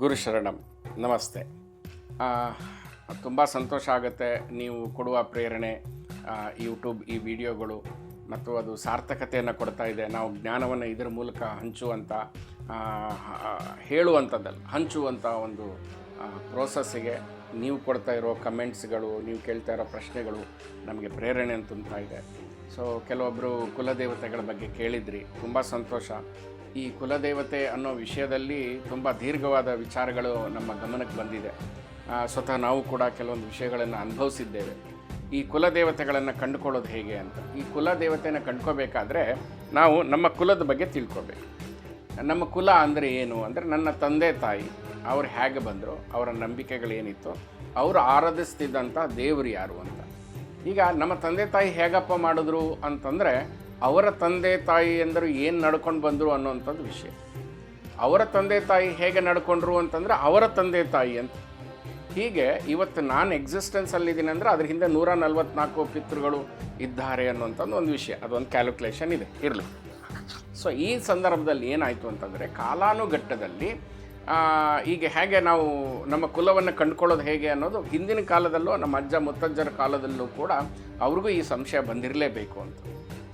ಗುರು ಶರಣಂ, ನಮಸ್ತೆ. ತುಂಬ ಸಂತೋಷ ಆಗುತ್ತೆ ನೀವು ಕೊಡುವ ಪ್ರೇರಣೆ ಯೂಟ್ಯೂಬ್ ಈ ವಿಡಿಯೋಗಳು ಮತ್ತು ಅದು ಸಾರ್ಥಕತೆಯನ್ನು ಕೊಡ್ತಾ ಇದೆ. ನಾವು ಜ್ಞಾನವನ್ನು ಇದರ ಮೂಲಕ ಹಂಚುವಂಥ ಹೇಳುವಂಥದ್ದಲ್ಲಿ ಹಂಚುವಂಥ ಒಂದು ಪ್ರೋಸೆಸ್ಸಿಗೆ ನೀವು ಕೊಡ್ತಾ ಇರೋ ಕಮೆಂಟ್ಸ್ಗಳು ನೀವು ಕೇಳ್ತಾ ಇರೋ ಪ್ರಶ್ನೆಗಳು ನಮಗೆ ಪ್ರೇರಣೆ ತುಂಬ್ತಾ ಇದೆ. ಸೊ ಕೆಲವೊಬ್ಬರು ಕುಲದೇವತೆಗಳ ಬಗ್ಗೆ ಕೇಳಿದ್ರಿ, ತುಂಬ ಸಂತೋಷ. ಈ ಕುಲದೇವತೆ ಅನ್ನೋ ವಿಷಯದಲ್ಲಿ ತುಂಬ ದೀರ್ಘವಾದ ವಿಚಾರಗಳು ನಮ್ಮ ಗಮನಕ್ಕೆ ಬಂದಿದೆ. ಸ್ವತಃ ನಾವು ಕೂಡ ಕೆಲವೊಂದು ವಿಷಯಗಳನ್ನು ಅನುಭವಿಸಿದ್ದೇವೆ. ಈ ಕುಲದೇವತೆಗಳನ್ನು ಕಂಡುಕೊಳ್ಳೋದು ಹೇಗೆ ಅಂತ. ಈ ಕುಲದೇವತೆನ ಕಂಡ್ಕೋಬೇಕಾದ್ರೆ ನಾವು ನಮ್ಮ ಕುಲದ ಬಗ್ಗೆ ತಿಳ್ಕೊಬೇಕು. ನಮ್ಮ ಕುಲ ಅಂದರೆ ಏನು? ಅಂದರೆ ನನ್ನ ತಂದೆ ತಾಯಿ, ಅವ್ರು ಹೇಗೆ ಬಂದರು, ಅವರ ನಂಬಿಕೆಗಳೇನಿತ್ತು, ಅವರು ಆರಾಧಿಸ್ತಿದ್ದಂಥ ದೇವರು ಯಾರು ಅಂತ. ಈಗ ನಮ್ಮ ತಂದೆ ತಾಯಿ ಹೇಗಪ್ಪ ಮಾಡಿದ್ರು ಅಂತಂದರೆ ಅವರ ತಂದೆ ತಾಯಿ ಎಂದರು ಏನು ನಡ್ಕೊಂಡು ಬಂದರು ಅನ್ನೋವಂಥದ್ದು ವಿಷಯ. ಅವರ ತಂದೆ ತಾಯಿ ಹೇಗೆ ನಡ್ಕೊಂಡ್ರು ಅಂತಂದರೆ ಅವರ ತಂದೆ ತಾಯಿ ಅಂತ. ಹೀಗೆ ಇವತ್ತು ನಾನು ಎಕ್ಸಿಸ್ಟೆನ್ಸಲ್ಲಿದ್ದೀನಿ ಅಂದರೆ ಅದ್ರ ಹಿಂದೆ ನೂರ ನಲ್ವತ್ನಾಲ್ಕು ಪಿತೃಗಳು ಇದ್ದಾರೆ ಅನ್ನೋಂಥದ್ದು ಒಂದು ವಿಷಯ. ಅದೊಂದು ಕ್ಯಾಲ್ಕುಲೇಷನ್ ಇದೆ. ಇರಲಿ. ಸೊ ಈ ಸಂದರ್ಭದಲ್ಲಿ ಏನಾಯಿತು ಅಂತಂದರೆ ಕಾಲಾನುಘಟ್ಟದಲ್ಲಿ ಈಗ ಹೇಗೆ ನಾವು ನಮ್ಮ ಕುಲವನ್ನು ಕಂಡುಕೊಳ್ಳೋದು ಹೇಗೆ ಅನ್ನೋದು ಹಿಂದಿನ ಕಾಲದಲ್ಲೂ ನಮ್ಮ ಅಜ್ಜ ಮುತ್ತಜ್ಜರ ಕಾಲದಲ್ಲೂ ಕೂಡ ಅವ್ರಿಗೂ ಈ ಸಂಶಯ ಬಂದಿರಲೇಬೇಕು ಅಂತ.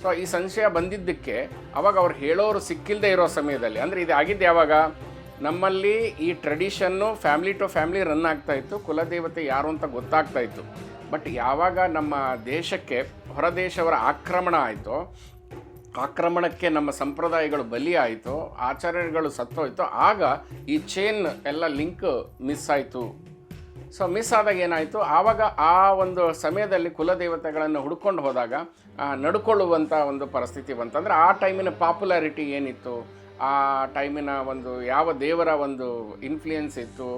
ಸೊ ಈ ಸಂಶಯ ಬಂದಿದ್ದಕ್ಕೆ ಅವಾಗ ಅವ್ರು ಹೇಳೋರು ಸಿಕ್ಕಿಲ್ಲದೆ ಇರೋ ಸಮಯದಲ್ಲಿ, ಅಂದರೆ ಇದು ಆಗಿದ್ದು ಯಾವಾಗ ನಮ್ಮಲ್ಲಿ ಈ tradition family to family run ಆಗ್ತಾ ಇತ್ತು, ಕುಲದೇವತೆ ಯಾರು ಅಂತ ಗೊತ್ತಾಗ್ತಾ ಇತ್ತು. ಬಟ್ ಯಾವಾಗ ನಮ್ಮ ದೇಶಕ್ಕೆ ಹೊರದೇಶವರ ಆಕ್ರಮಣ ಆಯಿತು, ಆಕ್ರಮಣಕ್ಕೆ ನಮ್ಮ ಸಂಪ್ರದಾಯಗಳು ಬಲಿ ಆಯಿತು ಆಚರಣೆಗಳು ಸತ್ತೋಯ್ತು, ಆಗ ಈ ಚೈನ್ ಎಲ್ಲ ಲಿಂಕ್ ಮಿಸ್ ಆಯಿತು. ಸೊ ಮಿಸ್ ಆದಾಗ ಏನಾಯಿತು? ಆವಾಗ ಆ ಒಂದು ಸಮಯದಲ್ಲಿ ಕುಲದೇವತೆಗಳನ್ನು ಹುಡ್ಕೊಂಡು ಹೋದಾಗ ನಡ್ಕೊಳ್ಳುವಂಥ ಒಂದು ಪರಿಸ್ಥಿತಿ ಬಂತಂದರೆ ಆ ಟೈಮಿನ ಪಾಪ್ಯುಲಾರಿಟಿ ಏನಿತ್ತು? ಆ ಟೈಮಿನ ಒಂದು ಯಾವ ದೇವರ ಒಂದು ಇನ್ಫ್ಲೂಯೆನ್ಸ್ ಇತ್ತು?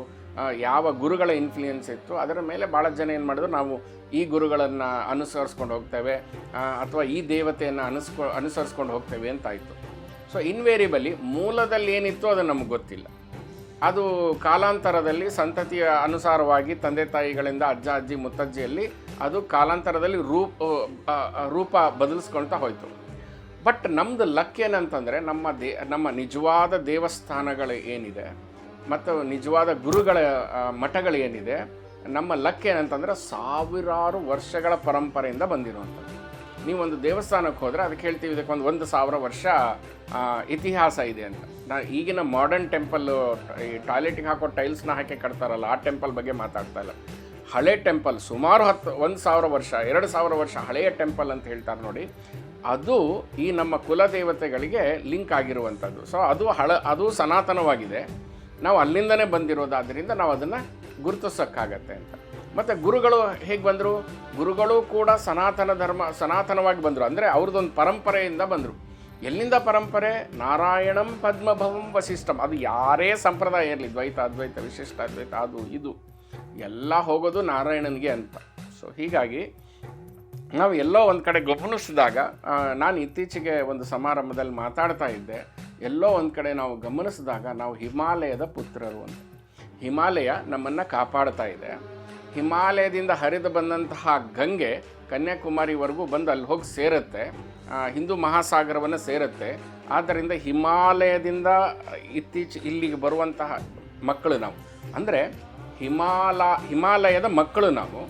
ಯಾವ ಗುರುಗಳ ಇನ್ಫ್ಲೂಯೆನ್ಸ್ ಇತ್ತು? ಅದರ ಮೇಲೆ ಭಾಳ ಜನ ಏನು ಮಾಡಿದ್ರು, ನಾವು ಈ ಗುರುಗಳನ್ನು ಅನುಸರಿಸ್ಕೊಂಡು ಹೋಗ್ತೇವೆ ಅಥವಾ ಈ ದೇವತೆಯನ್ನು ಅನುಸ್ಕೊ, ಅನುಸರಿಸ್ಕೊಂಡು ಹೋಗ್ತೇವೆ ಅಂತಾಯಿತು ಸೊ ಇನ್ವೇರಿಬಲಿ ಮೂಲದಲ್ಲಿ ಏನಿತ್ತು ಅದು ನಮಗೆ ಗೊತ್ತಿಲ್ಲ. ಅದು ಕಾಲಾಂತರದಲ್ಲಿ ಸಂತತಿಯ ಅನುಸಾರವಾಗಿ ತಂದೆ ತಾಯಿಗಳಿಂದ ಅಜ್ಜ, ಅಜ್ಜಿ, ಮುತ್ತಜ್ಜಿಯಲ್ಲಿ ಅದು ಕಾಲಾಂತರದಲ್ಲಿ ರೂಪ ರೂಪ ಬದಲಿಸ್ಕೊಳ್ತಾ ಹೋಯಿತು. ಬಟ್ ನಮ್ಮದು ಲಕ್ ಏನಂತಂದರೆ ನಮ್ಮ ದೇ, ನಮ್ಮ ನಿಜವಾದ ದೇವಸ್ಥಾನಗಳು ಏನಿದೆ ಮತ್ತು ನಿಜವಾದ ಗುರುಗಳ ಮಠಗಳು ಏನಿದೆ ನಮ್ಮ ಲಕ್ ಏನಂತಂದರೆ ಸಾವಿರಾರು ವರ್ಷಗಳ ಪರಂಪರೆಯಿಂದ ಬಂದಿರುವಂಥದ್ದು. ನೀವು ಒಂದು ದೇವಸ್ಥಾನಕ್ಕೆ ಹೋದರೆ ಅದಕ್ಕೆ ಹೇಳ್ತೀವಿ, ಇದಕ್ಕೆ ಒಂದು ಒಂದು ಸಾವಿರ ವರ್ಷ ಇತಿಹಾಸ ಇದೆ ಅಂತ. ನಾ ಈಗಿನ ಮಾಡರ್ನ್ ಟೆಂಪಲ್ಲು ಈ ಟಾಯ್ಲೆಟಿಗೆ ಹಾಕೋ ಟೈಲ್ಸ್ನ ಹಾಕಿ ಕಟ್ತಾರಲ್ಲ, ಆ ಟೆಂಪಲ್ ಬಗ್ಗೆ ಮಾತಾಡ್ತಾ ಇಲ್ಲ. ಹಳೆ ಟೆಂಪಲ್ ಸುಮಾರು ಹತ್ತು, ಒಂದು ಸಾವಿರ ವರ್ಷ, ಎರಡು ಸಾವಿರ ವರ್ಷ ಹಳೆಯ ಟೆಂಪಲ್ ಅಂತ ಹೇಳ್ತಾರೆ ನೋಡಿ. ಅದು ಈ ನಮ್ಮ ಕುಲದೇವತೆಗಳಿಗೆ ಲಿಂಕ್ ಆಗಿರುವಂಥದ್ದು. ಸೊ ಅದು ಹಳ, ಅದು ಸನಾತನವಾಗಿದೆ. ನಾವು ಅಲ್ಲಿಂದನೇ ಬಂದಿರೋದಾದ್ದರಿಂದ ನಾವು ಅದನ್ನು ಗುರುತಿಸೋಕ್ಕಾಗತ್ತೆ ಅಂತ. ಮತ್ತು ಗುರುಗಳು ಹೇಗೆ ಬಂದರು? ಗುರುಗಳು ಕೂಡ ಸನಾತನ ಧರ್ಮ, ಸನಾತನವಾಗಿ ಬಂದರು. ಅಂದರೆ ಅವ್ರದ್ದೊಂದು ಪರಂಪರೆಯಿಂದ ಬಂದರು. ಎಲ್ಲಿಂದ ಪರಂಪರೆ? ನಾರಾಯಣಂ ಪದ್ಮಭವಂ ವಸಿಷ್ಠಂ. ಅದು ಯಾರೇ ಸಂಪ್ರದಾಯ ಇರಲಿ, ದ್ವೈತ, ಅದ್ವೈತ, ವಿಶಿಷ್ಟ, ಅದ್ವೈತ, ಅದು, ಇದು, ಎಲ್ಲ ಹೋಗೋದು ನಾರಾಯಣನಿಗೆ ಅಂತ. ಸೊ ಹೀಗಾಗಿ ನಾವು ಎಲ್ಲೋ ಒಂದು ಕಡೆ ಗಮನಿಸಿದಾಗ ನಾನು ಇತ್ತೀಚೆಗೆ ಒಂದು ಸಮಾರಂಭದಲ್ಲಿ ಮಾತಾಡ್ತಾ ಇದ್ದೆ. ಎಲ್ಲೋ ಒಂದು ಕಡೆ ನಾವು ಗಮನಿಸಿದಾಗ ನಾವು ಹಿಮಾಲಯದ ಪುತ್ರರು ಅಂತ. ಹಿಮಾಲಯ ನಮ್ಮನ್ನು ಕಾಪಾಡ್ತಾ ಇದೆ. ಹಿಮಾಲಯದಿಂದ ಹರಿದು ಬಂದಂತಹ ಗಂಗೆ ಕನ್ಯಾಕುಮಾರಿವರೆಗೂ ಬಂದು ಅಲ್ಲಿ ಹೋಗಿ ಸೇರುತ್ತೆ. ಹಿಂದೂ ಮಹಾಸಾಗರವನ್ನು ಸೇರುತ್ತೆ. ಆದ್ದರಿಂದ ಹಿಮಾಲಯದಿಂದ ಇತ್ತೀಚೆ ಇಲ್ಲಿಗೆ ಬರುವಂತಹ ಮಕ್ಕಳು ನಾವು. ಅಂದರೆ ಹಿಮಾಲ, ಹಿಮಾಲಯದ ಮಕ್ಕಳು ನಾವು.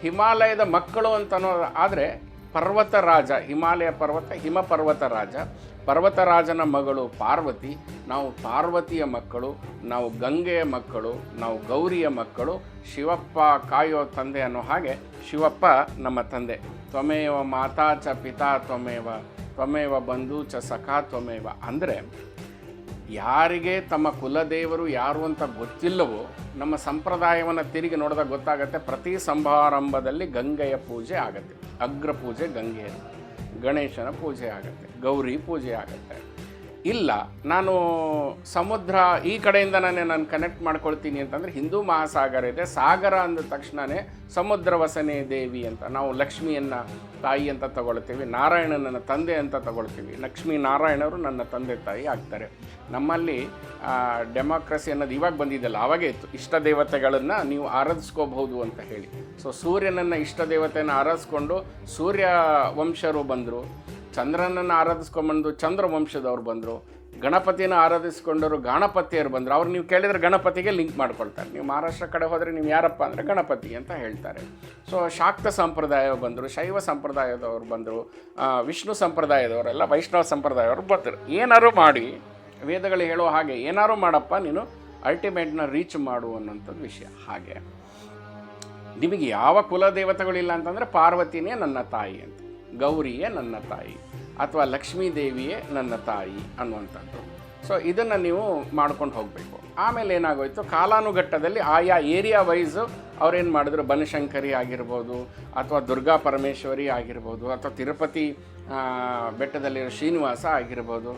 ಹಿಮಾಲಯದ ಮಕ್ಕಳು ಅಂತ ಆದರೆ ಪರ್ವತ ರಾಜ, ಹಿಮಾಲಯ ಪರ್ವತ, ಹಿಮ ಪರ್ವತ ರಾಜ. ಪರ್ವತರಾಜನ ಮಗಳು ಪಾರ್ವತಿ, ನಾವು ಪಾರ್ವತಿಯ ಮಕ್ಕಳು, ನಾವು ಗಂಗೆಯ ಮಕ್ಕಳು, ನಾವು ಗೌರಿಯ ಮಕ್ಕಳು, ಶಿವಪ್ಪ ಕಾಯೋ ತಂದೆ ಅನ್ನೋ ಹಾಗೆ ಶಿವಪ್ಪ ನಮ್ಮ ತಂದೆ. ತ್ವಮೇವ ಮಾತಾ ಚ ಪಿತಾ ತ್ವಮೇವ ತ್ವಮೇವ ಬಂಧು ಚ ಸಖಾ ತ್ವಮೇವ. ಅಂದರೆ ಯಾರಿಗೆ ತಮ್ಮ ಕುಲದೇವರು ಯಾರು ಅಂತ ಗೊತ್ತಿಲ್ಲವೋ, ನಮ್ಮ ಸಂಪ್ರದಾಯವನ್ನು ತಿರುಗಿ ನೋಡಿದಾಗ ಗೊತ್ತಾಗುತ್ತೆ ಪ್ರತಿ ಸಮಾರಂಭದಲ್ಲಿ ಗಂಗೆಯ ಪೂಜೆ ಆಗುತ್ತೆ, ಅಗ್ರ ಪೂಜೆ ಗಂಗೆಯ ಗಣೇಶನ ಪೂಜೆ ಆಗುತ್ತೆ ಗೌರಿ ಪೂಜೆ ಆಗುತ್ತೆ. ಇಲ್ಲ. ನಾನು ಸಮುದ್ರ ಈ ಕಡೆಯಿಂದ ನಾನೇ ನಾನು ಕನೆಕ್ಟ್ ಮಾಡ್ಕೊಳ್ತೀನಿ ಅಂತಂದರೆ ಹಿಂದೂ ಮಹಾಸಾಗರ ಇದೆ. ಸಾಗರ ಅಂದ ತಕ್ಷಣವೇ ಸಮುದ್ರ ವಸನೆ ದೇವಿ ಅಂತ, ನಾವು ಲಕ್ಷ್ಮಿಯನ್ನು ತಾಯಿ ಅಂತ ತಗೊಳ್ತೀವಿ, ನಾರಾಯಣನನ್ನ ತಂದೆ ಅಂತ ತಗೊಳ್ತೀವಿ. ಲಕ್ಷ್ಮೀ ನಾರಾಯಣರು ನನ್ನ ತಂದೆ ತಾಯಿ ಆಗ್ತಾರೆ. ನಮ್ಮಲ್ಲಿ ಡೆಮಾಕ್ರಸಿ ಅನ್ನೋದು ಇವಾಗ ಬಂದಿದ್ದಲ್ಲ ಆವಾಗೇ ಇತ್ತು. ಇಷ್ಟ ದೇವತೆಗಳನ್ನು ನೀವು ಆರಾಧಿಸ್ಕೋಬಹುದು ಅಂತ ಹೇಳಿ. ಸೊ ಸೂರ್ಯನನ್ನು ಇಷ್ಟ ದೇವತೆಯನ್ನು ಆರಾಧಿಸ್ಕೊಂಡು ಸೂರ್ಯ ವಂಶರು ಬಂದರು. ಚಂದ್ರನನ್ನು ಆರಾಧಿಸ್ಕೊಂಬಂದು ಚಂದ್ರ ವಂಶದವ್ರು ಬಂದರು, ಗಣಪತಿನ ಆರಾಧಿಸ್ಕೊಂಡವರು ಗಣಪತಿಯರು ಬಂದರು. ಅವ್ರು ನೀವು ಕೇಳಿದರೆ ಗಣಪತಿಗೆ ಲಿಂಕ್ ಮಾಡ್ಕೊಳ್ತಾರೆ. ನೀವು ಮಹಾರಾಷ್ಟ್ರ ಕಡೆ ಹೋದರೆ ನೀವು ಯಾರಪ್ಪ ಅಂದರೆ ಗಣಪತಿ ಅಂತ ಹೇಳ್ತಾರೆ. ಸೊ ಶಾಕ್ತ ಸಂಪ್ರದಾಯ ಬಂದರು, ಶೈವ ಸಂಪ್ರದಾಯದವರು ಬಂದರು ವಿಷ್ಣು ಸಂಪ್ರದಾಯದವರೆಲ್ಲ ವೈಷ್ಣವ ಸಂಪ್ರದಾಯವರು ಬರ್ತಾರೆ ಏನಾರು ಮಾಡಿ, ವೇದಗಳು ಹೇಳೋ ಹಾಗೆ ಏನಾರು ಮಾಡಪ್ಪ, ನೀನು ಅಲ್ಟಿಮೇಟ್ನ ರೀಚ್ ಮಾಡು ಅನ್ನೋಂಥದ್ದು ವಿಷಯ. ಹಾಗೆ. ನಿಮಗೆ ಯಾವ ಕುಲದೇವತೆಗಳಿಲ್ಲ ಅಂತಂದರೆ ಪಾರ್ವತಿನೇ ನನ್ನ ತಾಯಿ ಅಂತ, ಗೌರಿಯೇ ನನ್ನ ತಾಯಿ. ಅಥವಾ ಲಕ್ಷ್ಮೀ ದೇವಿಯೇ ನನ್ನ ತಾಯಿ ಅನ್ನುವಂಥದ್ದು. ಸೊ ಇದನ್ನು ನೀವು ಮಾಡ್ಕೊಂಡು ಹೋಗಬೇಕು. ಆಮೇಲೆ ಏನಾಗೋಯ್ತು? ಕಾಲಾನುಘಟ್ಟದಲ್ಲಿ ಆಯಾ ಏರಿಯಾ ವೈಸು ಅವ್ರೇನು ಮಾಡಿದ್ರು? ಬನಶಂಕರಿ ಆಗಿರ್ಬೋದು ಅಥವಾ ದುರ್ಗಾ ಪರಮೇಶ್ವರಿ ಆಗಿರ್ಬೋದು ಅಥವಾ ತಿರುಪತಿ ಬೆಟ್ಟದಲ್ಲಿರೋ ಶ್ರೀನಿವಾಸ ಆಗಿರ್ಬೋದು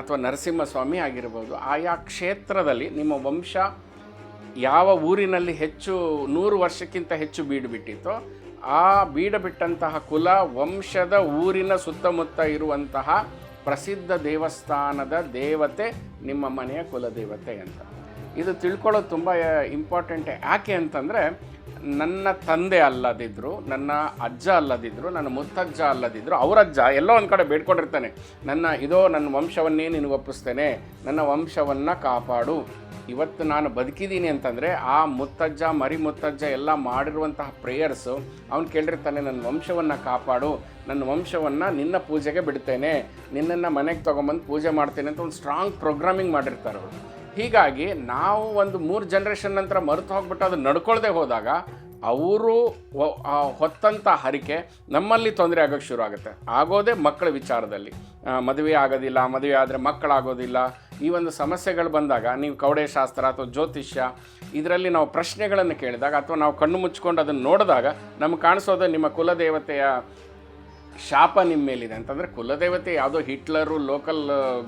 ಅಥವಾ ನರಸಿಂಹಸ್ವಾಮಿ ಆಗಿರ್ಬೋದು. ಆಯಾ ಕ್ಷೇತ್ರದಲ್ಲಿ ನಿಮ್ಮ ವಂಶ ಯಾವ ಊರಿನಲ್ಲಿ ಹೆಚ್ಚು ನೂರು ವರ್ಷಕ್ಕಿಂತ ಹೆಚ್ಚು ಬೀಡು ಬಿಟ್ಟಿತ್ತೋ ಆ ಬೀಡ ಬಿಟ್ಟಂತಹ ಕುಲ ವಂಶದ ಊರಿನ ಸುತ್ತಮುತ್ತ ಇರುವಂತಹ ಪ್ರಸಿದ್ಧ ದೇವಸ್ಥಾನದ ದೇವತೆ ನಿಮ್ಮ ಮನೆಯ ಕುಲದೇವತೆ ಅಂತ. ಇದು ತಿಳ್ಕೊಳ್ಳೋದು ತುಂಬ ಇಂಪಾರ್ಟೆಂಟ್ ಯಾಕೆ ಅಂತಂದರೆ, ನನ್ನ ತಂದೆ ಅಲ್ಲದಿದ್ದರು ನನ್ನ ಅಜ್ಜ ಅಲ್ಲದಿದ್ದರು ನನ್ನ ಮುತ್ತಜ್ಜ ಅಲ್ಲದಿದ್ದರು ಅವರಜ್ಜ ಎಲ್ಲೋ ಒಂದು ಕಡೆ ಬೇಡ್ಕೊಂಡಿರ್ತಾನೆ. ನನ್ನ, ಇದೋ, ನನ್ನ ವಂಶವನ್ನೇ ನಿನಗೆ ಒಪ್ಪಿಸ್ತೇನೆ. ನನ್ನ ವಂಶವನ್ನು ಕಾಪಾಡು. ಇವತ್ತು ನಾನು ಬದುಕಿದ್ದೀನಿ ಅಂತಂದರೆ ಆ ಮುತ್ತಜ್ಜ, ಮರಿ ಮುತ್ತಜ್ಜ ಎಲ್ಲ ಮಾಡಿರುವಂತಹ ಪ್ರೇಯರ್ಸು ಅವ್ನು ಕೇಳಿರ್ತಾನೆ ನನ್ನ ವಂಶವನ್ನು ಕಾಪಾಡು. ನನ್ನ ವಂಶವನ್ನು ನಿನ್ನ ಪೂಜೆಗೆ ಬಿಡ್ತೇನೆ. ನಿನ್ನನ್ನು ಮನೆಗೆ ತೊಗೊಂಬಂದು ಪೂಜೆ ಮಾಡ್ತೇನೆ ಅಂತ ಒಂದು ಸ್ಟ್ರಾಂಗ್ ಪ್ರೋಗ್ರಾಮಿಂಗ್ ಮಾಡಿರ್ತಾರೆ ಅವರು. ಹೀಗಾಗಿ ನಾವು ಒಂದು ಮೂರು ಜನ್ರೇಷನ್ ನಂತರ ಮರೆತು ಹೋಗ್ಬಿಟ್ಟು ಅದು ನಡ್ಕೊಳ್ದೆ ಹೋದಾಗ ಅವರು ಹೊತ್ತಂಥ ಹರಿಕೆ ನಮ್ಮಲ್ಲಿ ತೊಂದರೆ ಆಗೋಕ್ಕೆ ಶುರು ಆಗುತ್ತೆ. ಆಗೋದೇ ಮಕ್ಕಳ ವಿಚಾರದಲ್ಲಿ. ಮದುವೆ ಆಗೋದಿಲ್ಲ, ಮದುವೆ ಆದರೆ ಮಕ್ಕಳಾಗೋದಿಲ್ಲ ಈ ಒಂದು ಸಮಸ್ಯೆಗಳು ಬಂದಾಗ, ನೀವು ಕೌಡೆ ಶಾಸ್ತ್ರ ಅಥವಾ ಜ್ಯೋತಿಷ್ಯ, ಇದರಲ್ಲಿ ನಾವು ಪ್ರಶ್ನೆಗಳನ್ನು ಕೇಳಿದಾಗ ಅಥವಾ ನಾವು ಕಣ್ಣು ಮುಚ್ಕೊಂಡು ಅದನ್ನು ನೋಡಿದಾಗ ನಮ್ಗೆ ಕಾಣಿಸೋದು ನಿಮ್ಮ ಕುಲದೇವತೆಯ ಶಾಪ ನಿಮ್ಮ ಮೇಲಿದೆ. ಅಂತಂದರೆ ಕುಲದೇವತೆ ಯಾವುದೋ ಹಿಟ್ಲರು, ಲೋಕಲ್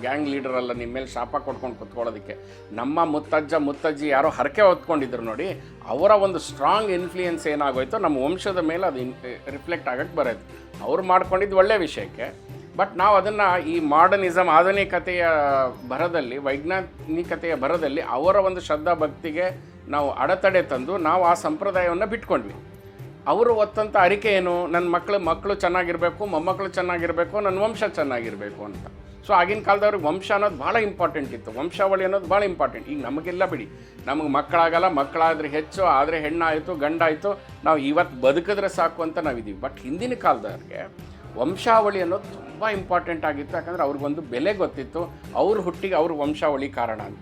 ಗ್ಯಾಂಗ್ ಲೀಡರ್ ಅಲ್ಲ ನಿಮ್ಮ ಮೇಲೆ ಶಾಪ ಕೊಡ್ಕೊಂಡು ಕುತ್ಕೊಳ್ಳೋದಕ್ಕೆ. ನಮ್ಮ ಮುತ್ತಜ್ಜ, ಮುತ್ತಜ್ಜಿ ಯಾರೋ ಹರಕೆ ಹೊತ್ಕೊಂಡಿದ್ರು ನೋಡಿ, ಅವರ ಒಂದು ಸ್ಟ್ರಾಂಗ್ ಇನ್ಫ್ಲೂಯೆನ್ಸ್ ಏನಾಗೋಯ್ತೋ ನಮ್ಮ ವಂಶದ ಮೇಲೆ ಅದು ರಿಫ್ಲೆಕ್ಟ್ ಆಗಕ್ಕೆ ಬರೋದು. ಅವ್ರು ಮಾಡ್ಕೊಂಡಿದ್ದು ಒಳ್ಳೆಯ ವಿಷಯಕ್ಕೆ. ಬಟ್ ನಾವು ಅದನ್ನು ಈ ಮಾಡರ್ನಿಸಮ್ ಆಧುನಿಕತೆಯ ಭರದಲ್ಲಿ, ವೈಜ್ಞಾನಿಕತೆಯ ಭರದಲ್ಲಿ ಅವರ ಒಂದು ಶ್ರದ್ಧಾ ಭಕ್ತಿಗೆ ನಾವು ಅಡೆತಡೆ ತಂದು ನಾವು ಆ ಸಂಪ್ರದಾಯವನ್ನು ಬಿಟ್ಕೊಂಡ್ವಿ. ಅವರು ಒತ್ತಂಥ ಅರಿಕೆ ಏನು? ನನ್ನ ಮಕ್ಕಳು ಮಕ್ಕಳು ಚೆನ್ನಾಗಿರಬೇಕು ಮೊಮ್ಮಕ್ಕಳು ಚೆನ್ನಾಗಿರಬೇಕು ನನ್ನ ವಂಶ ಚೆನ್ನಾಗಿರಬೇಕು ಅಂತ. ಸೊ ಆಗಿನ ಕಾಲದವ್ರಿಗೆ ವಂಶ ಅನ್ನೋದು ಭಾಳ ಇಂಪಾರ್ಟೆಂಟ್ ಇತ್ತು. ವಂಶಾವಳಿ ಅನ್ನೋದು ಭಾಳ ಇಂಪಾರ್ಟೆಂಟ್ ಈಗ ನಮಗೆಲ್ಲ ಬಿಡಿ. ನಮಗೆ ಮಕ್ಕಳಾಗಲ್ಲ, ಮಕ್ಕಳಾದರೆ ಹೆಚ್ಚು, ಆದರೆ ಹೆಣ್ಣಾಯಿತು, ಗಂಡಾಯಿತು. ನಾವು ಇವತ್ತು ಬದುಕಿದ್ರೆ ಸಾಕು ಅಂತ ನಾವಿದ್ದೀವಿ. ಬಟ್ ಹಿಂದಿನ ಕಾಲದವ್ರಿಗೆ ವಂಶಾವಳಿ ಅನ್ನೋದು ತುಂಬ ಇಂಪಾರ್ಟೆಂಟ್ ಆಗಿತ್ತು. ಯಾಕಂದರೆ ಅವ್ರಿಗೊಂದು ಬೆಲೆ ಗೊತ್ತಿತ್ತು. ಅವ್ರ ಹುಟ್ಟಿಗೆ ಅವ್ರ ವಂಶಾವಳಿ ಕಾರಣ ಅಂತ.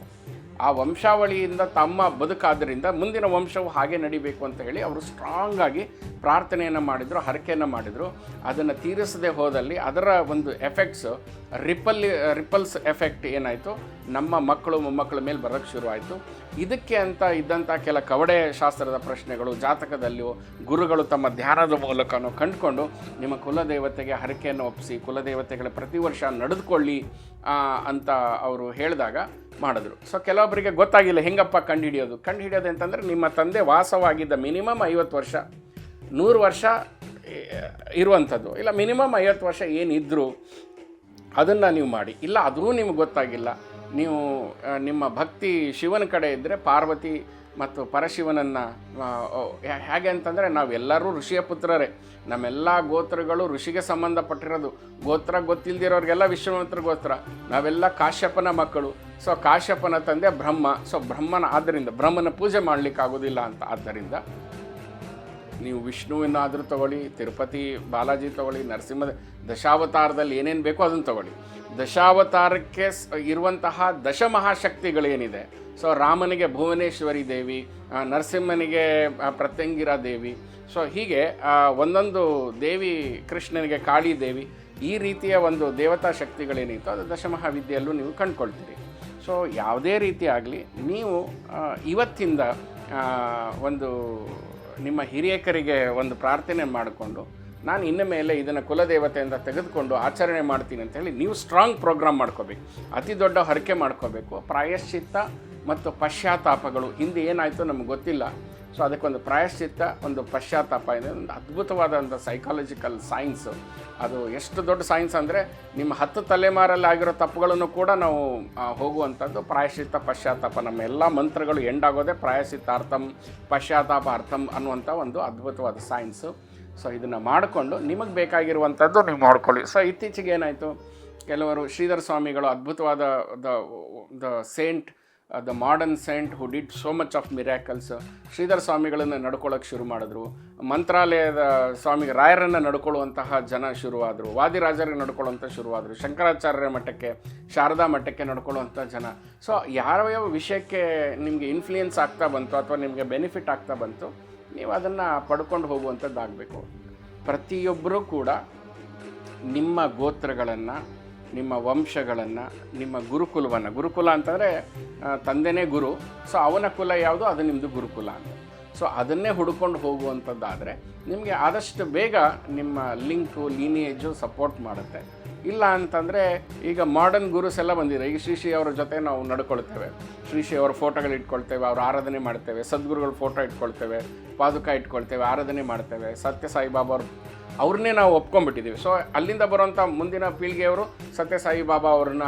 ಆ ವಂಶಾವಳಿಯಿಂದ ತಮ್ಮ ಬದುಕಾದ್ದರಿಂದ ಮುಂದಿನ ವಂಶವು ಹಾಗೆ ನಡಿಬೇಕು ಅಂತ ಹೇಳಿ ಅವರು ಸ್ಟ್ರಾಂಗ್ ಆಗಿ ಪ್ರಾರ್ಥನೆಯನ್ನು ಮಾಡಿದರು, ಹರಕೆಯನ್ನು ಮಾಡಿದರು. ಅದನ್ನು ತೀರಿಸದೆ ಹೋದಲ್ಲಿ ಅದರ ಒಂದು ಎಫೆಕ್ಟ್ಸು ರಿಪಲ್ ರಿಪಲ್ಸ್ ಎಫೆಕ್ಟ್ ಏನಾಯಿತು? ನಮ್ಮ ಮಕ್ಕಳು, ಮೊಮ್ಮಕ್ಕಳ ಮೇಲೆ ಬರೋಕ್ಕೆ ಶುರುವಾಯಿತು. ಇದಕ್ಕೆ ಅಂತ ಇದ್ದಂಥ ಕೆಲ ಕವಡೆ ಶಾಸ್ತ್ರದ ಪ್ರಶ್ನೆಗಳು ಜಾತಕದಲ್ಲಿಯೂ ಗುರುಗಳು ತಮ್ಮ ಧ್ಯಾನದ ಮೂಲಕನೂ ಕಂಡುಕೊಂಡು ನಿಮ್ಮ ಕುಲದೇವತೆಗೆ ಹರಕೆಯನ್ನು ಒಪ್ಪಿಸಿ, ಕುಲದೇವತೆಗಳ ಪ್ರತಿ ವರ್ಷ ನಡೆದುಕೊಳ್ಳಿ ಅಂತ ಅವರು ಹೇಳಿದಾಗ ಮಾಡಿದ್ರು. ಸೊ ಕೆಲವೊಬ್ಬರಿಗೆ ಗೊತ್ತಾಗಿಲ್ಲ ಹೆಂಗಪ್ಪ ಕಂಡುಹಿಡಿಯೋದು. ಕಂಡುಹಿಡಿಯೋದು ಅಂತಂದರೆ ನಿಮ್ಮ ತಂದೆ ವಾಸವಾಗಿದ್ದ ಮಿನಿಮಮ್ ಐವತ್ತು ವರ್ಷ, ನೂರು ವರ್ಷ ಇರುವಂಥದ್ದು. ಇಲ್ಲ, ಮಿನಿಮಮ್ ಐವತ್ತು ವರ್ಷ ಏನಿದ್ರು ಅದನ್ನು ನೀವು ಮಾಡಿ. ಇಲ್ಲ, ಅದೂ ನಿಮ್ಗೆ ಗೊತ್ತಾಗಿಲ್ಲ. ನೀವು ನಿಮ್ಮ ಭಕ್ತಿ ಶಿವನ ಕಡೆ ಇದ್ದರೆ ಪಾರ್ವತಿ ಮತ್ತು ಪರಶಿವನನ್ನು ಹೇಗೆ ಅಂತಂದರೆ ನಾವೆಲ್ಲರೂ ಋಷಿಯ ಪುತ್ರರೇ. ನಮ್ಮೆಲ್ಲ ಗೋತ್ರಗಳು ಋಷಿಗೆ ಸಂಬಂಧಪಟ್ಟಿರೋದು. ಗೋತ್ರ ಗೊತ್ತಿಲ್ದಿರೋರಿಗೆಲ್ಲ ವಿಶ್ವಮಂತ್ರ ಗೋತ್ರ. ನಾವೆಲ್ಲ ಕಾಶ್ಯಪನ ಮಕ್ಕಳು. ಸೊ, ಕಾಶ್ಯಪನ ತಂದೆ ಬ್ರಹ್ಮ. ಸೊ, ಬ್ರಹ್ಮನ ಆದ್ದರಿಂದ ಬ್ರಹ್ಮನ ಪೂಜೆ ಮಾಡಲಿಕ್ಕಾಗೋದಿಲ್ಲ ಅಂತ. ಆದ್ದರಿಂದ ನೀವು ವಿಷ್ಣುವಿನಾದರೂ ತಗೊಳ್ಳಿ, ತಿರುಪತಿ ಬಾಲಾಜಿ ತಗೊಳ್ಳಿ, ನರಸಿಂಹ ದಶಾವತಾರದಲ್ಲಿ ಏನೇನು ಬೇಕೋ ಅದನ್ನು ತಗೊಳ್ಳಿ. ದಶಾವತಾರಕ್ಕೆ ಇರುವಂತಹ ದಶಮಹಾಶಕ್ತಿಗಳೇನಿದೆ? ಸೊ ರಾಮನಿಗೆ ಭುವನೇಶ್ವರಿ ದೇವಿ ನರಸಿಂಹನಿಗೆ ಪ್ರತ್ಯಂಗಿರ ದೇವಿ. ಸೊ ಹೀಗೆ ಒಂದೊಂದು ದೇವಿ ಕೃಷ್ಣನಿಗೆ ಕಾಳಿ ದೇವಿ, ಈ ರೀತಿಯ ಒಂದು ದೇವತಾ ಶಕ್ತಿಗಳೇನಿತ್ತು ಅದು ದಶಮಹಾವಿದ್ಯೆಯಲ್ಲೂ ನೀವು ಕಂಡುಕೊಳ್ತೀರಿ. ಸೊ ಯಾವುದೇ ರೀತಿ ಆಗಲಿ, ನೀವು ಇವತ್ತಿಂದ ಒಂದು ನಿಮ್ಮ ಹಿರಿಯಕರಿಗೆ ಒಂದು ಪ್ರಾರ್ಥನೆ ಮಾಡಿಕೊಂಡು, ನಾನು ಇನ್ನು ಮೇಲೆ ಇದನ್ನು ಕುಲದೇವತೆಯಿಂದ ತೆಗೆದುಕೊಂಡು ಆಚರಣೆ ಮಾಡ್ತೀನಿ ಅಂತ ಹೇಳಿ ನೀವು ಸ್ಟ್ರಾಂಗ್ ಪ್ರೋಗ್ರಾಮ್ ಮಾಡ್ಕೋಬೇಕು. ಅತಿ ದೊಡ್ಡ ಹರಕೆ ಮಾಡ್ಕೋಬೇಕು. ಪ್ರಾಯಶ್ಚಿತ್ತ ಮತ್ತು ಪಶ್ಚಾತ್ತಾಪಗಳು ಹಿಂದೆ ಏನಾಯಿತು ನಮ್ಗೆ ಗೊತ್ತಿಲ್ಲ. ಸೊ ಅದಕ್ಕೊಂದು ಪ್ರಾಯಶ್ಚಿತ್ತ, ಒಂದು ಪಶ್ಚಾತ್ತಾಪ. ಇದೆ ಒಂದು ಅದ್ಭುತವಾದಂಥ ಸೈಕಾಲಜಿಕಲ್ ಸೈನ್ಸು ಅದು ಎಷ್ಟು ದೊಡ್ಡ ಸೈನ್ಸ್ ಅಂದರೆ, ನಿಮ್ಮ ಹತ್ತು ತಲೆಮಾರಲ್ಲಿ ಆಗಿರೋ ತಪ್ಪುಗಳನ್ನು ಕೂಡ ನಾವು ಹೋಗುವಂಥದ್ದು ಪ್ರಾಯಶ್ಚಿತ್ತ, ಪಶ್ಚಾತ್ತಾಪ. ನಮ್ಮ ಎಲ್ಲ ಮಂತ್ರಗಳು ಎಂಡಾಗೋದೇ ಪ್ರಾಯಶ್ಚಿತ್ತಾರ್ಥಂ ಪಶ್ಚಾತ್ತಾಪ ಅರ್ಥಂ ಅನ್ನುವಂಥ ಒಂದು ಅದ್ಭುತವಾದ ಸೈನ್ಸು ಸೊ ಇದನ್ನು ಮಾಡಿಕೊಂಡು ನಿಮಗೆ ಬೇಕಾಗಿರುವಂಥದ್ದು ನೀವು ಮಾಡ್ಕೊಳ್ಳಿ. ಸೊ ಇತ್ತೀಚೆಗೆ ಏನಾಯಿತು? ಕೆಲವರು ಶ್ರೀಧರ ಸ್ವಾಮಿಗಳು ಅದ್ಭುತವಾದ, the saint the modern saint who did so much of miracles Sridhara ಸ್ವಾಮಿಗಳನ್ನು ನಡ್ಕೊಳ್ಳೋಕೆ ಶುರು ಮಾಡಿದ್ರು. ಮಂತ್ರಾಲಯದ ಸ್ವಾಮಿ ರಾಯರನ್ನು ನಡ್ಕೊಳ್ಳುವಂತಹ ಜನ ಶುರುವಾದರು. ವಾದಿರಾಜರಿಗೆ ನಡ್ಕೊಳ್ಳುವಂಥ ಶುರುವಾದರು. ಶಂಕರಾಚಾರ್ಯರ ಮಠಕ್ಕೆ, ಶಾರದಾ ಮಠಕ್ಕೆ ನಡ್ಕೊಳ್ಳುವಂಥ ಜನ. ಸೊ ಯಾವ ವಿಷಯಕ್ಕೆ ನಿಮಗೆ ಇನ್ಫ್ಲೂಯೆನ್ಸ್ ಆಗ್ತಾ ಬಂತು ಅಥವಾ ನಿಮಗೆ ಬೆನಿಫಿಟ್ ಆಗ್ತಾ ಬಂತು, ನೀವು ಅದನ್ನು ಪಡ್ಕೊಂಡು ಹೋಗುವಂಥದ್ದಾಗಬೇಕು ಪ್ರತಿಯೊಬ್ಬರೂ ಕೂಡ ನಿಮ್ಮ ಗೋತ್ರಗಳನ್ನು ನಿಮ್ಮ ವಂಶಗಳನ್ನು, ನಿಮ್ಮ ಗುರುಕುಲವನ್ನು. ಗುರುಕುಲ ಅಂತಂದರೆ ತಂದೆನೇ ಗುರು. ಸೊ ಅವನ ಕುಲ ಯಾವುದು? ಅದು ನಿಮ್ಮದು ಗುರುಕುಲ ಅಂತ. ಸೊ ಅದನ್ನೇ ಹುಡ್ಕೊಂಡು ಹೋಗುವಂಥದ್ದಾದರೆ ನಿಮಗೆ ಆದಷ್ಟು ಬೇಗ ನಿಮ್ಮ ಲಿಂಕು ಲೀನಿಯೇಜು ಸಪೋರ್ಟ್ ಮಾಡುತ್ತೆ. ಇಲ್ಲ ಅಂತಂದರೆ, ಈಗ ಮಾಡರ್ನ್ ಗುರುಸ್ ಎಲ್ಲ ಬಂದಿದೆ. ಈಗ ಶ್ರೀ ಶ್ರೀ ಅವರ ಜೊತೆ ನಾವು ನಡ್ಕೊಳ್ತೇವೆ. ಶ್ರೀ ಶ್ರೀ ಅವರ ಫೋಟೋಗಳು ಇಟ್ಕೊಳ್ತೇವೆ, ಅವ್ರ ಆರಾಧನೆ ಮಾಡ್ತೇವೆ. ಸದ್ಗುರುಗಳ ಫೋಟೋ ಇಟ್ಕೊಳ್ತೇವೆ, ಪಾದುಕ ಇಟ್ಕೊಳ್ತೇವೆ, ಆರಾಧನೆ ಮಾಡ್ತೇವೆ. ಸತ್ಯ ಸಾಯಿಬಾಬಾ ಅವ್ರ ಅವ್ರನ್ನೇ ನಾವು ಒಪ್ಕೊಂಡ್ಬಿಟ್ಟಿದ್ದೀವಿ. ಸೊ ಅಲ್ಲಿಂದ ಬರುವಂಥ ಮುಂದಿನ ಪೀಳಿಗೆಯವರು ಸತ್ಯಸಾಯಿ ಬಾಬಾ ಅವ್ರನ್ನ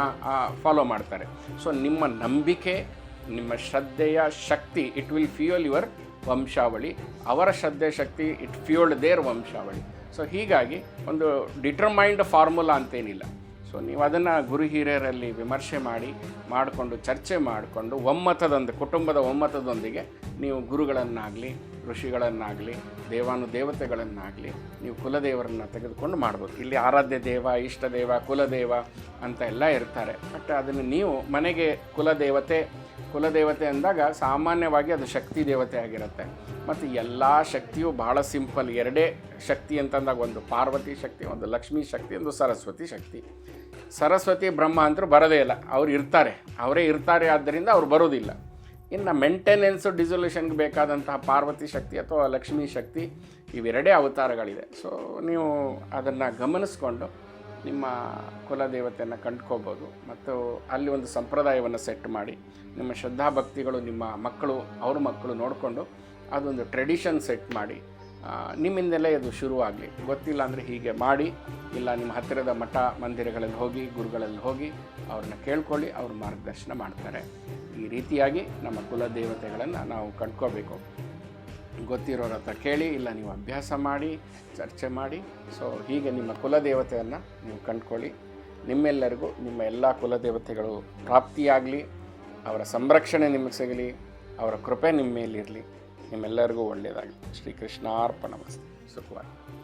ಫಾಲೋ ಮಾಡ್ತಾರೆ. ಸೊ ನಿಮ್ಮ ನಂಬಿಕೆ, ನಿಮ್ಮ ಶ್ರದ್ಧೆಯ ಶಕ್ತಿ ಇಟ್ ವಿಲ್ ಫ್ಯೂಯಲ್ ಯುವರ್ ವಂಶಾವಳಿ. ಅವರ ಶ್ರದ್ಧೆ ಶಕ್ತಿ ಇಟ್ ಫ್ಯೂಲ್ಡ್ ದೇರ್ ವಂಶಾವಳಿ. ಸೊ ಹೀಗಾಗಿ ಒಂದು ಡಿಟರ್ಮೈಂಡ್ ಫಾರ್ಮುಲಾ ಅಂತೇನಿಲ್ಲ. ಸೊ ನೀವು ಅದನ್ನು ಗುರು ಹಿರಿಯರಲ್ಲಿ ವಿಮರ್ಶೆ ಮಾಡಿ, ಮಾಡಿಕೊಂಡು, ಚರ್ಚೆ ಮಾಡಿಕೊಂಡು, ಒಮ್ಮತದೊಂದು, ಕುಟುಂಬದ ಒಮ್ಮತದೊಂದಿಗೆ ನೀವು ಗುರುಗಳನ್ನಾಗಲಿ ಋಷಿಗಳನ್ನಾಗಲಿ, ದೇವಾನು ದೇವತೆಗಳನ್ನಾಗಲಿ ನೀವು ಕುಲದೇವರನ್ನು ತೆಗೆದುಕೊಂಡು ಮಾಡ್ಬೋದು. ಇಲ್ಲಿ ಆರಾಧ್ಯ ದೇವ, ಇಷ್ಟ ದೇವ, ಕುಲದೇವ ಅಂತ ಎಲ್ಲ ಇರ್ತಾರೆ. ಬಟ್ ಅದನ್ನು ನೀವು ಮನೆಗೆ ಕುಲದೇವತೆ ಕುಲದೇವತೆ ಅಂದಾಗ ಸಾಮಾನ್ಯವಾಗಿ ಅದು ಶಕ್ತಿ ದೇವತೆ ಆಗಿರುತ್ತೆ. ಮತ್ತು ಎಲ್ಲ ಶಕ್ತಿಯು ಭಾಳ ಸಿಂಪಲ್ ಎರಡೇ ಶಕ್ತಿ ಅಂತಂದಾಗ ಒಂದು ಪಾರ್ವತಿ ಶಕ್ತಿ, ಒಂದು ಲಕ್ಷ್ಮೀ ಶಕ್ತಿ, ಒಂದು ಸರಸ್ವತಿ ಶಕ್ತಿ. ಸರಸ್ವತಿ ಬ್ರಹ್ಮ ಅಂತರೂ ಬರೋದೇ ಇಲ್ಲ. ಅವ್ರು ಇರ್ತಾರೆ. ಅವರೇ ಇರ್ತಾರೆ ಆದ್ದರಿಂದ ಅವ್ರು ಬರೋದಿಲ್ಲ. ಇನ್ನು ಮೆಂಟೆನೆನ್ಸು ಡಿಸೊಲ್ಯೂಷನ್ಗೆ ಬೇಕಾದಂತಹ ಪಾರ್ವತಿ ಶಕ್ತಿ ಅಥವಾ ಲಕ್ಷ್ಮೀ ಶಕ್ತಿ ಇವೆರಡೇ ಅವತಾರಗಳಿದೆ. ಸೊ ನೀವು ಅದನ್ನು ಗಮನಿಸ್ಕೊಂಡು ನಿಮ್ಮ ಕುಲದೇವತೆಯನ್ನು ಕಂಡ್ಕೋಬೋದು. ಮತ್ತು ಅಲ್ಲಿ ಒಂದು ಸಂಪ್ರದಾಯವನ್ನು ಸೆಟ್ ಮಾಡಿ, ನಿಮ್ಮ ಶ್ರದ್ಧಾಭಕ್ತಿಗಳು ನಿಮ್ಮ ಮಕ್ಕಳು, ಅವ್ರ ಮಕ್ಕಳು ನೋಡಿಕೊಂಡು ಅದೊಂದು ಟ್ರೆಡಿಷನ್ ಸೆಟ್ ಮಾಡಿ ನಿಮ್ಮಿಂದಲೇ ಅದು ಶುರುವಾಗಲಿ. ಗೊತ್ತಿಲ್ಲ ಅಂದರೆ ಹೀಗೆ ಮಾಡಿ, ಇಲ್ಲ ನಿಮ್ಮ ಹತ್ತಿರದ ಮಠ ಮಂದಿರಗಳಲ್ಲಿ ಹೋಗಿ, ಗುರುಗಳಲ್ಲಿ ಹೋಗಿ, ಅವ್ರನ್ನ ಕೇಳ್ಕೊಳ್ಳಿ, ಅವ್ರ ಮಾರ್ಗದರ್ಶನ ಮಾಡ್ತಾರೆ. ಈ ರೀತಿಯಾಗಿ ನಮ್ಮ ಕುಲದೇವತೆಗಳನ್ನು ನಾವು ಕಂಡ್ಕೋಬೇಕು. ಗೊತ್ತಿರೋರ ಹತ್ರ ಕೇಳಿ, ಇಲ್ಲ ನೀವು ಅಭ್ಯಾಸ ಮಾಡಿ, ಚರ್ಚೆ ಮಾಡಿ, ಸೊ ಹೀಗೆ ನಿಮ್ಮ ಕುಲದೇವತೆಯನ್ನು ನೀವು ಕಂಡ್ಕೊಳ್ಳಿ. ನಿಮ್ಮೆಲ್ಲರಿಗೂ, ನಿಮ್ಮ ಎಲ್ಲ ಕುಲದೇವತೆಗಳು ಪ್ರಾಪ್ತಿಯಾಗಲಿ, ಅವರ ಸಂರಕ್ಷಣೆ ನಿಮಗೆ ಸಿಗಲಿ, ಅವರ ಕೃಪೆ ನಿಮ್ಮ ಮೇಲಿರಲಿ. ನಿಮ್ಮೆಲ್ಲರಿಗೂ ಒಳ್ಳೆಯದಾಗಲಿ. ಶ್ರೀಕೃಷ್ಣಾರ್ಪಣ ಮಸ್ತಿ. ಸುಖವಾಗಿ